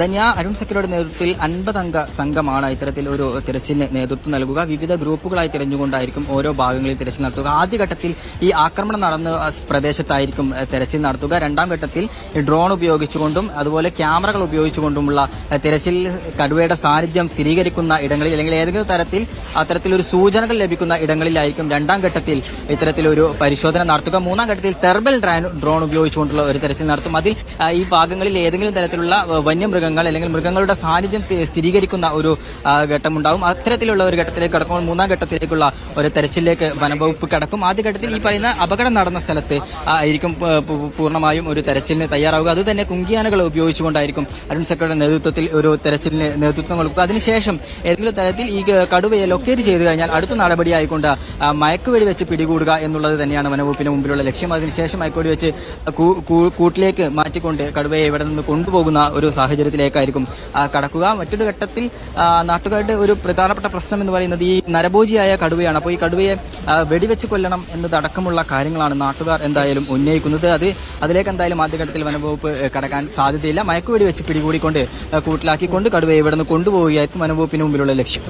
ധന്യ അരുൺ സക്കരയുടെ നേതൃത്വത്തിൽ അൻപതംഗ സംഘമാണ് ഇത്തരത്തിൽ ഒരു തിരച്ചിലിന് നേതൃത്വം നൽകുക. വിവിധ ഗ്രൂപ്പുകളായി തിരഞ്ഞുകൊണ്ടായിരിക്കും ഓരോ ഭാഗങ്ങളിൽ തിരച്ചിൽ നടത്തുക. ആദ്യഘട്ടത്തിൽ ഈ ആക്രമണം നടന്ന പ്രദേശത്തായിരിക്കും തിരച്ചിൽ നടത്തുക. രണ്ടാം ഘട്ടത്തിൽ ഡ്രോൺ ഉപയോഗിച്ചുകൊണ്ടും അതുപോലെ ക്യാമറകൾ ഉപയോഗിച്ചുകൊണ്ടുമുള്ള തിരച്ചിൽ കടുവയുടെ സാന്നിധ്യം സ്ഥിരീകരിക്കുന്ന ഇടങ്ങളിൽ അല്ലെങ്കിൽ ഏതെങ്കിലും തരത്തിൽ അത്തരത്തിൽ ഒരു സൂചനകൾ ലഭിക്കുന്ന ഇടങ്ങളിലായിരിക്കും രണ്ടാം ഘട്ടത്തിൽ ഇത്തരത്തിലൊരു പരിശോധന നടത്തുക. മൂന്നാം ഘട്ടത്തിൽ തെർബൽ ഡ്രോൺ ഉപയോഗിച്ചുകൊണ്ടുള്ള ഒരു തെരച്ചിൽ നടത്തും. അതിൽ ഈ ഭാഗങ്ങളിൽ ഏതെങ്കിലും തരത്തിലുള്ള വന്യമൃഗങ്ങൾ അല്ലെങ്കിൽ മൃഗങ്ങളുടെ സാന്നിധ്യം സ്ഥിരീകരിക്കുന്ന ഒരു ഘട്ടമുണ്ടാകും. അത്തരത്തിലുള്ള ഒരു ഘട്ടത്തിലേക്ക് കടക്കുമ്പോൾ മൂന്നാം ഘട്ടത്തിലേക്കുള്ള ഒരു തെരച്ചിലേക്ക് വനംവകുപ്പ് കടക്കും. ആദ്യ ഘട്ടത്തിൽ ഈ പറയുന്ന അപകടം നടന്ന സ്ഥലത്ത് ആയിരിക്കും പൂർണമായും ഒരു തെരച്ചിലിന് തയ്യാറാവുക. അത് തന്നെ കുങ്കിയാനകൾ ഉപയോഗിച്ചുകൊണ്ടായിരിക്കും അരുൺ സെക്രട്ടറിയുടെ നേതൃത്വത്തിൽ ഒരു തെരച്ചിലിന് നേതൃത്വം കൊടുക്കുക. അതിനുശേഷം ഏതെങ്കിലും തരത്തിൽ ഈ കടുവയെ ലൊക്കേറ്റ് ചെയ്തു കഴിഞ്ഞാൽ അടുത്ത നടപടി ആയിക്കൊണ്ട് മയക്കുവെടി വെച്ച് പിടികൂടുക എന്നുള്ളത് തന്നെയാണ് വനവകുപ്പിന് മുമ്പിലുള്ള ലക്ഷ്യം. അതിനുശേഷം മയക്കുവെടി വെച്ച് കൂട്ടിലേക്ക് മാറ്റിക്കൊണ്ട് കടുവയെ ഇവിടെ നിന്ന് കൊണ്ടുപോകുന്ന ഒരു സാഹചര്യത്തിലേക്കായിരിക്കും കടക്കുക. മറ്റൊരു ഘട്ടത്തിൽ നാട്ടുകാരുടെ ഒരു പ്രധാനപ്പെട്ട പ്രശ്നം എന്ന് പറയുന്നത് ഈ നരഭോജിയായ കടുവയാണ്. അപ്പോൾ ഈ കടുവയെ വെടിവെച്ച് കൊല്ലണം എന്നതടക്കമുള്ള കാര്യങ്ങളാണ് നാട്ടുകാർ എന്തായാലും ഉന്നയിക്കുന്നത്. അത് അതിലേക്ക് എന്തായാലും ആദ്യഘട്ടത്തിൽ വനംവകുപ്പ് കടക്കാൻ സാധ്യതയില്ല. മയക്കുവെടി വെച്ച് പിടികൂടിക്കൊണ്ട് കൂട്ടിലാക്കിക്കൊണ്ട് കടുവയെ ഇവിടെ നിന്ന് കൊണ്ടുപോവുകയായിരിക്കും വനംവകുപ്പിന് മുമ്പിലുള്ള ലക്ഷ്യം.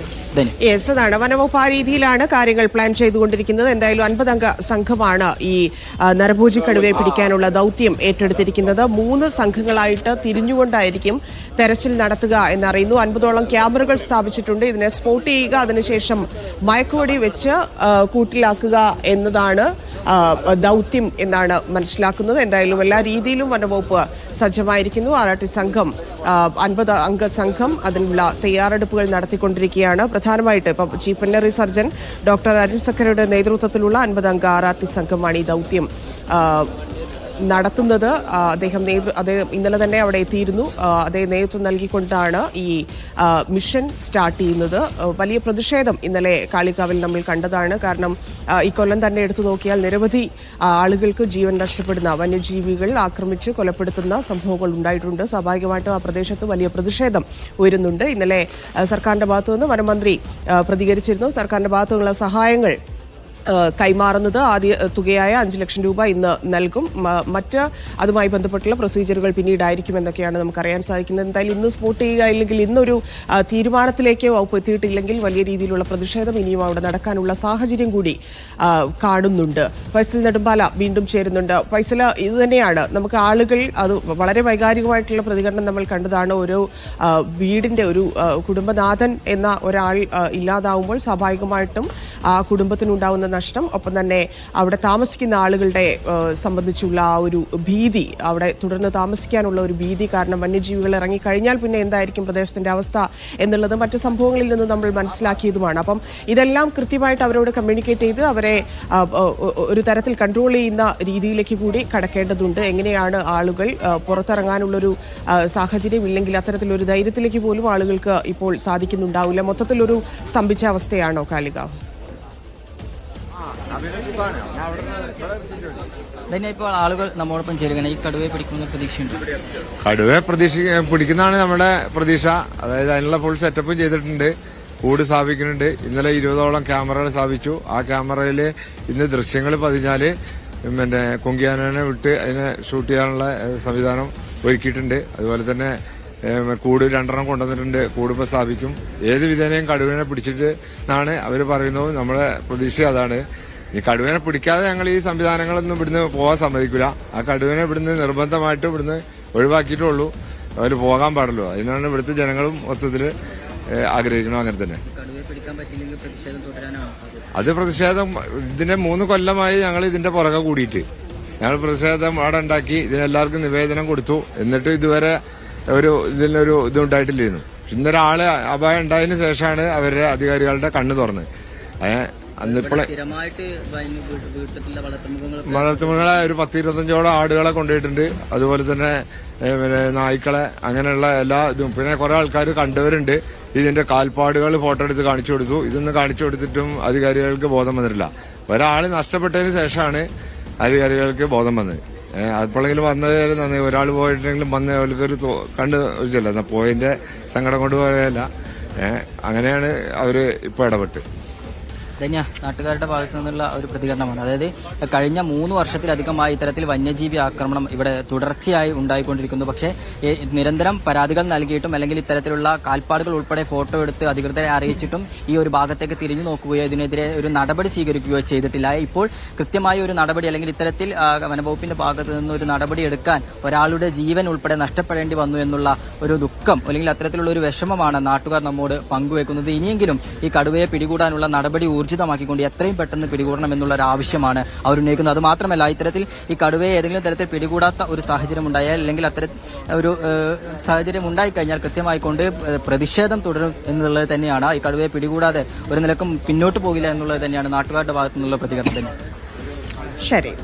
യെസ് അതാണ്. വനവകുപ്പ് ആ രീതിയിലാണ് കാര്യങ്ങൾ പ്ലാൻ ചെയ്തുകൊണ്ടിരിക്കുന്നത്. എന്തായാലും അൻപതംഗ സംഘമാണ് ഈ നരഭോജി കടുവയെ പിടിക്കാനുള്ള ദൗത്യം ഏറ്റെടുത്തിരിക്കുന്നത്. മൂന്ന് സംഘങ്ങളായിട്ട് തിരിഞ്ഞുകൊണ്ടായിരിക്കും തെരച്ചിൽ നടത്തുക എന്നറിയുന്നു. അൻപതോളം ക്യാമറകൾ സ്ഥാപിച്ചിട്ടുണ്ട്. ഇതിനെ സ്പോട്ട് ചെയ്യുക അതിനുശേഷം മയക്കുവടി വെച്ച് കൂട്ടിലാക്കുക എന്നതാണ് ദൗത്യം എന്നാണ് മനസ്സിലാക്കുന്നത്. എന്തായാലും എല്ലാ രീതിയിലും വനവകുപ്പ് സജ്ജമായിരിക്കുന്നു. ആറാട്ടി സംഘം അൻപത് അംഗ സംഘം അതിനുള്ള തയ്യാറെടുപ്പുകൾ നടത്തിക്കൊണ്ടിരിക്കുകയാണ്. പ്രധാനമായിട്ട് ഇപ്പം chief veterinary surgeon doctor Arun സക്കരയുടെ നേതൃത്വത്തിലുള്ള അൻപത് അംഗ ആറാട്ടി സംഘമാണ് ഈ ദൗത്യം നടത്തുന്നത്. അദ്ദേഹം നേതൃ അദ്ദേഹം ഇന്നലെ തന്നെ അവിടെ എത്തിയിരുന്നു. അദ്ദേഹം നേതൃത്വം നൽകിക്കൊണ്ടാണ് ഈ മിഷൻ സ്റ്റാർട്ട് ചെയ്യുന്നത്. വലിയ പ്രതിഷേധം ഇന്നലെ കാളികാവിൽ നമ്മൾ കണ്ടതാണ്. കാരണം ഇക്കൊല്ലം തന്നെ എടുത്തു നോക്കിയാൽ നിരവധി ആളുകൾക്ക് ജീവൻ നഷ്ടപ്പെടുന്ന വന്യജീവികൾ ആക്രമിച്ച് കൊലപ്പെടുത്തുന്ന സംഭവങ്ങൾ ഉണ്ടായിട്ടുണ്ട്. സ്വാഭാവികമായിട്ടും ആ പ്രദേശത്ത് വലിയ പ്രതിഷേധം ഉയരുന്നുണ്ട്. ഇന്നലെ സർക്കാരിന്റെ ഭാഗത്തു നിന്ന് വനമന്ത്രി പ്രതികരിച്ചിരുന്നു. സർക്കാരിന്റെ ഭാഗത്തുനിന്നുള്ള സഹായങ്ങൾ കൈമാറുന്നത് ആദ്യ തുകയായ അഞ്ച് ലക്ഷം രൂപ ഇന്ന് നൽകും. മറ്റ് അതുമായി ബന്ധപ്പെട്ടുള്ള പ്രൊസീജിയറുകൾ പിന്നീടായിരിക്കും എന്നൊക്കെയാണ് നമുക്കറിയാൻ സാധിക്കുന്നത്. എന്തായാലും ഇന്ന് സ്പോട്ട് ചെയ്യുക ഇല്ലെങ്കിൽ ഇന്നൊരു തീരുമാനത്തിലേക്ക് വകുപ്പ് എത്തിയിട്ടില്ലെങ്കിൽ വലിയ രീതിയിലുള്ള പ്രതിഷേധം ഇനിയും അവിടെ നടക്കാനുള്ള സാഹചര്യം കൂടി കാണുന്നുണ്ട്. ഫൈസൽ നെടുമ്പാല വീണ്ടും ചേരുന്നുണ്ട്. ഫൈസൽ ഇത് തന്നെയാണ്. നമുക്ക് ആളുകൾ അത് വളരെ വൈകാരികമായിട്ടുള്ള പ്രതികരണം നമ്മൾ കണ്ടതാണ്. ഒരു വീടിന്റെ ഒരു കുടുംബനാഥൻ എന്ന ഒരാൾ ഇല്ലാതാവുമ്പോൾ സ്വാഭാവികമായിട്ടും ആ കുടുംബത്തിനുണ്ടാവുന്ന നഷ്ടം. ഒപ്പം തന്നെ അവിടെ താമസിക്കുന്ന ആളുകളുടെ സംബന്ധിച്ചുള്ള ആ ഒരു ഭീതി അവിടെ തുടർന്ന് താമസിക്കാനുള്ള ഒരു ഭീതി കാരണം വന്യജീവികൾ ഇറങ്ങിക്കഴിഞ്ഞാൽ പിന്നെ എന്തായിരിക്കും പ്രദേശത്തിന്റെ അവസ്ഥ എന്നുള്ളത് മറ്റു സംഭവങ്ങളിൽ നിന്ന് നമ്മൾ മനസ്സിലാക്കിയതുമാണ്. അപ്പം ഇതെല്ലാം കൃത്യമായിട്ട് അവരോട് കമ്മ്യൂണിക്കേറ്റ് ചെയ്ത് അവരെ ഒരു തരത്തിൽ കൺട്രോൾ ചെയ്യുന്ന രീതിയിലേക്ക് കൂടി കടക്കേണ്ടതുണ്ട്. എങ്ങനെയാണ് ആളുകൾ പുറത്തിറങ്ങാനുള്ളൊരു സാഹചര്യം ഇല്ലെങ്കിൽ അത്തരത്തിലൊരു ധൈര്യത്തിലേക്ക് പോലും ആളുകൾക്ക് ഇപ്പോൾ സാധിക്കുന്നുണ്ടാവില്ല. മൊത്തത്തിലൊരു സ്തംഭിച്ച അവസ്ഥയാണോ കാലിക? ധന്യ ഇപ്പോൾ ആളുകൾ നമ്മോടൊപ്പം ചേരുകയാണ്. ഈ കടുവയെ പിടിക്കുന്ന പ്രതീക്ഷയുണ്ട്. കടുവയെ പ്രതീക്ഷ പിടിക്കുന്നതാണ് നമ്മുടെ പ്രതീക്ഷ. അതായത് അതിനുള്ള ഫുൾ സെറ്റപ്പും ചെയ്തിട്ടുണ്ട്. കൂട് സ്ഥാപിക്കുന്നുണ്ട്. ഇന്നലെ ഇരുപതോളം ക്യാമറകൾ സ്ഥാപിച്ചു. ആ ക്യാമറയിൽ ഇന്ന് ദൃശ്യങ്ങൾ പതിഞ്ഞാൽ പിന്നെ കൊങ്കിയാനെ വിട്ട് അതിനെ ഷൂട്ട് ചെയ്യാനുള്ള സംവിധാനം ഒരുക്കിയിട്ടുണ്ട്. അതുപോലെ തന്നെ കൂട് രണ്ടെണ്ണം കൊണ്ടുവന്നിട്ടുണ്ട്. കൂടുമ്പോൾ സ്ഥാപിക്കും. ഏത് വിധേനയും കടുവിനെ പിടിച്ചിട്ട് എന്നാണ് അവർ പറയുന്നത്. നമ്മുടെ പ്രതീക്ഷ അതാണ്. ഈ കടുവനെ പിടിക്കാതെ ഞങ്ങൾ ഈ സംവിധാനങ്ങളൊന്നും ഇവിടുന്ന് പോകാൻ സമ്മതിക്കില്ല ആ കടുവനെ ഇവിടുന്ന് നിർബന്ധമായിട്ട് ഇവിടുന്ന് ഒഴിവാക്കിയിട്ടുള്ളൂ. അവർ പോകാൻ പാടുള്ളൂ. അതിനാണ് ഇവിടുത്തെ ജനങ്ങളും മൊത്തത്തിൽ ഏഹ്, ആഗ്രഹിക്കണം അങ്ങനെ തന്നെ. അത് പ്രതിഷേധം ഇതിന്റെ മൂന്ന് കൊല്ലമായി ഞങ്ങൾ ഇതിന്റെ പുറകെ കൂടിയിട്ട്. ഞങ്ങൾ പ്രതിഷേധം അവിടെ ഉണ്ടാക്കി ഇതിനെല്ലാവർക്കും നിവേദനം കൊടുത്തു. എന്നിട്ട് ഇതുവരെ ഒരു ഇതിനൊരു ഇതുണ്ടായിട്ടില്ലായിരുന്നു ഇന്നൊരാൾ അപായം ഉണ്ടായതിനു ശേഷമാണ് അവരുടെ അധികാരികളുടെ കണ്ണ് തുറന്നത് വളർത്തുമൃഗങ്ങൾ വളർത്തുമൃഗങ്ങളെ ഒരു പത്ത് ഇരുപത്തഞ്ചോളം ആടുകളെ കൊണ്ടുപോയിട്ടുണ്ട്. അതുപോലെ തന്നെ പിന്നെ നായ്ക്കളെ അങ്ങനെയുള്ള എല്ലാ ഇതും. പിന്നെ കുറെ ആൾക്കാർ കണ്ടവരുണ്ട്. ഇതിന്റെ കാൽപ്പാടുകൾ ഫോട്ടോ എടുത്ത് കാണിച്ചു കൊടുത്തു. ഇതൊന്നും കാണിച്ചു കൊടുത്തിട്ടും അധികാരികൾക്ക് ബോധം വന്നിട്ടില്ല. ഒരാൾ നഷ്ടപ്പെട്ടതിന് ശേഷമാണ് അധികാരികൾക്ക് ബോധം വന്നത്. അപ്പോഴെങ്കിലും വന്നത് നന്ദി ഒരാൾ പോയിട്ടുണ്ടെങ്കിലും വന്ന് അവർക്കൊരു കണ്ട് ചില പോയിന്റെ പോയതിന്റെ സങ്കടം കൊണ്ട് പോയതല്ല. അങ്ങനെയാണ് അവർ ഇപ്പൊ ഇടപെട്ട്. ധന്യ നാട്ടുകാരുടെ ഭാഗത്തു നിന്നുള്ള ഒരു പ്രതികരണമാണ്. അതായത് കഴിഞ്ഞ മൂന്ന് വർഷത്തിലധികമായി ഇത്തരത്തിൽ വന്യജീവി ആക്രമണം ഇവിടെ തുടർച്ചയായി ഉണ്ടായിക്കൊണ്ടിരിക്കുന്നു. പക്ഷേ നിരന്തരം പരാതികൾ നൽകിയിട്ടും അല്ലെങ്കിൽ ഇത്തരത്തിലുള്ള കാൽപ്പാടുകൾ ഉൾപ്പെടെ ഫോട്ടോ എടുത്ത് അധികൃതരെ അറിയിച്ചിട്ടും ഈ ഒരു ഭാഗത്തേക്ക് തിരിഞ്ഞു നോക്കുകയോ ഇതിനെതിരെ ഒരു നടപടി സ്വീകരിക്കുകയോ ചെയ്തിട്ടില്ല. ഇപ്പോൾ കൃത്യമായ ഒരു നടപടി അല്ലെങ്കിൽ ഇത്തരത്തിൽ വനവകുപ്പിന്റെ ഭാഗത്ത് നിന്ന് ഒരു നടപടി എടുക്കാൻ ഒരാളുടെ ജീവൻ ഉൾപ്പെടെ നഷ്ടപ്പെടേണ്ടി വന്നു എന്നുള്ള ഒരു ദുഃഖം അല്ലെങ്കിൽ അത്തരത്തിലുള്ള ഒരു വിഷമമാണ് നാട്ടുകാർ നമ്മോട് പങ്കുവെക്കുന്നത്. ഇനിയെങ്കിലും ഈ കടുവയെ പിടികൂടാനുള്ള നടപടി ഊർജിതമാക്കിക്കൊണ്ട് എത്രയും പെട്ടെന്ന് പിടികൂടണം എന്നുള്ള ഒരു ആവശ്യമാണ് അവർ ഉന്നയിക്കുന്നത് അത് മാത്രമല്ല ഇത്തരത്തിൽ ഈ കടുവയെ ഏതെങ്കിലും തരത്തിൽ പിടികൂടാത്ത ഒരു സാഹചര്യം ഉണ്ടായാൽ അല്ലെങ്കിൽ അത്തര ഒരു സാഹചര്യം ഉണ്ടായിക്കഴിഞ്ഞാൽ കൃത്യമായിക്കൊണ്ട് പ്രതിഷേധം തുടരും എന്നുള്ളത് തന്നെയാണ്. ഈ കടുവയെ പിടികൂടാതെ ഒരു നിലക്കും പിന്നോട്ട് പോകില്ല എന്നുള്ളത് തന്നെയാണ് നാട്ടുകാരുടെ ഭാഗത്തു നിന്നുള്ള പ്രതികരണം തന്നെ. ശരി